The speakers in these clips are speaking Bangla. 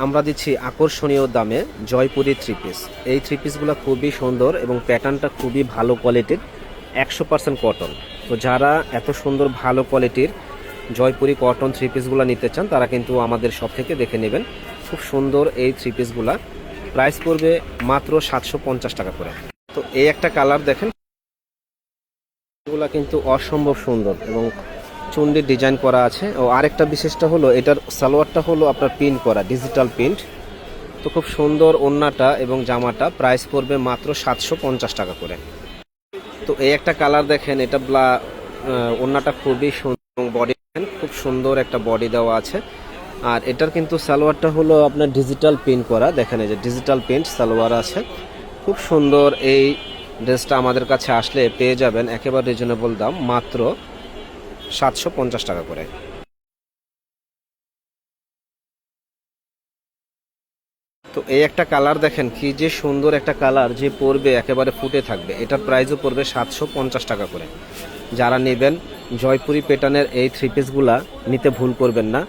আমরা দিচ্ছি আকর্ষণীয় দামে জয়পুরি থ্রি পিস এই থ্রি পিসগুলো খুবই সুন্দর এবং প্যাটার্নটা খুবই ভালো কোয়ালিটির একশো পার্সেন্ট কটন তো যারা এত সুন্দর ভালো কোয়ালিটির জয়পুরি কটন থ্রি পিসগুলো নিতে চান, তারা কিন্তু আমাদের সব থেকে দেখে নেবেন। খুব সুন্দর এই থ্রি পিসগুলা প্রাইস পড়বে মাত্র সাতশো পঞ্চাশ টাকা করে। তো এই একটা কালার দেখেন। কিন্তু অসম্ভব সুন্দর এবং চুন্ডির ডিজাইন করা আছে ও আরেকটা বিশেষটা হলো এটার সালোয়ারটা হলো আপনার প্রিন্ট করা, ডিজিটাল প্রিন্ট। তো খুব সুন্দর ওন্নাটা এবং জামাটা, প্রাইস পড়বে মাত্র সাতশো পঞ্চাশ টাকা করে। তো এই একটা কালার দেখেন, এটা ব্লা ওন্নাটা খুবই সুন্দর বডি দেখেন, খুব সুন্দর একটা বডি দেওয়া আছে। আর এটার কিন্তু সালোয়ারটা হলো আপনার ডিজিটাল প্রিন্ট করা, দেখেন এই যে ডিজিটাল প্রিন্ট সালোয়ার আছে। খুব সুন্দর এই ড্রেসটা আমাদের কাছে আসলে পেয়ে যাবেন, একেবারে রিজনেবল দাম, মাত্র সাতশো পঞ্চাশ টাকা করে। তো এই একটা কালার দেখেন, কি যে সুন্দর একটা কালার যে পরবে, একেবারে ফুটে থাকবে। এটার প্রাইসও পড়বে সাতশো পঞ্চাশ টাকা করে। যারা নেবেন, জয়পুরি প্যাটার্নের এই থ্রি পিসগুলা নিতে ভুল করবেন না।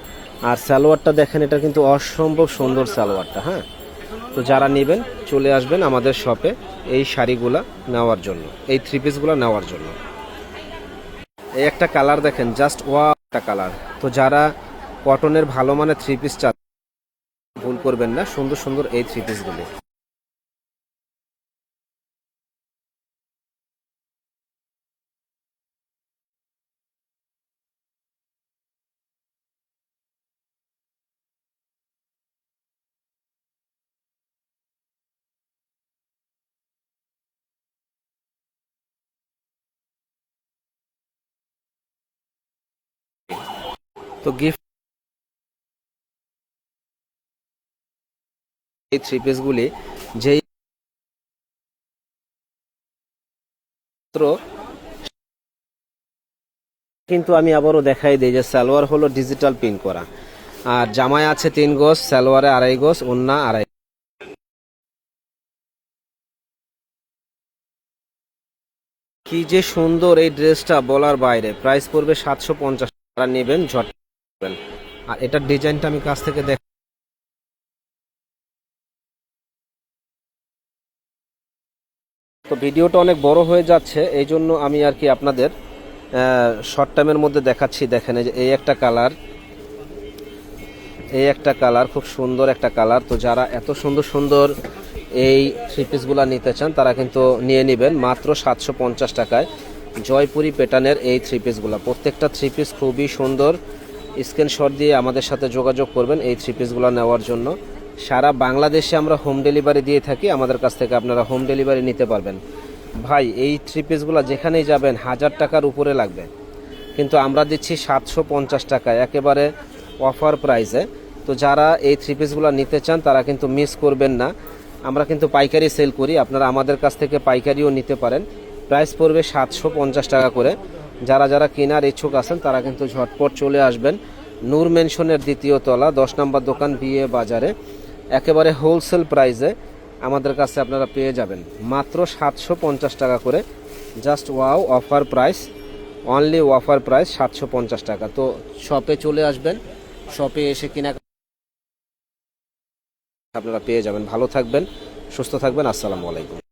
আর সালোয়ারটা দেখেন, এটা কিন্তু অসম্ভব সুন্দর সালোয়ারটা হ্যাঁ? তো যারা নেবেন, চলে আসবেন আমাদের শপে এই শাড়িগুলা নেওয়ার জন্য, এই থ্রি পিসগুলো নেওয়ার জন্য। এই একটা কালার দেখেন জাস্ট ওয়া একটা কালার। তো যারা কটনের ভালো মানে থ্রি পিস চা ভুল করবেন না, সুন্দর সুন্দর এই থ্রি পিসগুলি তো গিফট এই থ্রি পিসগুলি যেই কিন্তু আমি আবারও দেখাই দিই যে সালোয়ার হলো ডিজিটাল প্রিন্ট করা আর জামায় আছে তিন গোস সালোয়ারে আড়াই গোস ওন্না আড়াই কি যে সুন্দর এই ড্রেসটা বলার বাইরে প্রাইস পড়বে সাতশো পঞ্চাশ টাকা নেবেন ঝট। আর এটার ডিজাইনটা আমি কাছ থেকে দেখ তো ভিডিওটা অনেক বড় হয়ে যাচ্ছে, এই জন্য আমি আর কি আপনাদের শর্ট টাইমের মধ্যে দেখাচ্ছি। দেখেন যে এই একটা কালার এই একটা কালার খুব সুন্দর একটা কালার তো যারা এত সুন্দর সুন্দর এই থ্রি পিসগুলো নিতে চান, তারা কিন্তু নিয়ে নেবেন মাত্র সাতশো পঞ্চাশ টাকায় জয়পুরি প্যাটার্নের এই থ্রি পিসগুলো প্রত্যেকটা থ্রি পিস খুবই সুন্দর স্ক্রিনশট দিয়ে আমাদের সাথে যোগাযোগ করবেন এই থ্রি পিসগুলো নেওয়ার জন্য। সারা বাংলাদেশে আমরা হোম ডেলিভারি দিয়ে থাকি, আমাদের কাছ থেকে আপনারা হোম ডেলিভারি নিতে পারবেন। ভাই, এই থ্রি পিসগুলো যেখানেই যাবেন, হাজার টাকার উপরে লাগবে। কিন্তু আমরা দিচ্ছি সাতশো পঞ্চাশ টাকা, একেবারে অফার প্রাইসে তো যারা এই থ্রি পিসগুলো নিতে চান, তারা কিন্তু মিস করবেন না। আমরা কিন্তু পাইকারি সেল করি, আপনারা আমাদের কাছ থেকে পাইকারিও নিতে পারেন। প্রাইস পড়বে সাতশো পঞ্চাশ টাকা করে। যারা যারা কেনার ইচ্ছুক আছেন, তারা কিন্তু ঝটপট চলে আসবেন। নূর মেনশনের দ্বিতীয় তলা, দশ নম্বর দোকান বিয়ে বাজারে। একেবারে হোলসেল প্রাইসে আমাদের কাছে আপনারা পেয়ে যাবেন। মাত্র সাতশো পঞ্চাশ টাকা করে। Just wow offer price only offer price সাতশো পঞ্চাশ টাকা। তো শপে চলে আসবেন। শপে এসে কিনা আপনারা পেয়ে যাবেন। ভালো থাকবেন, সুস্থ থাকবেন। আসসালামু আলাইকুম।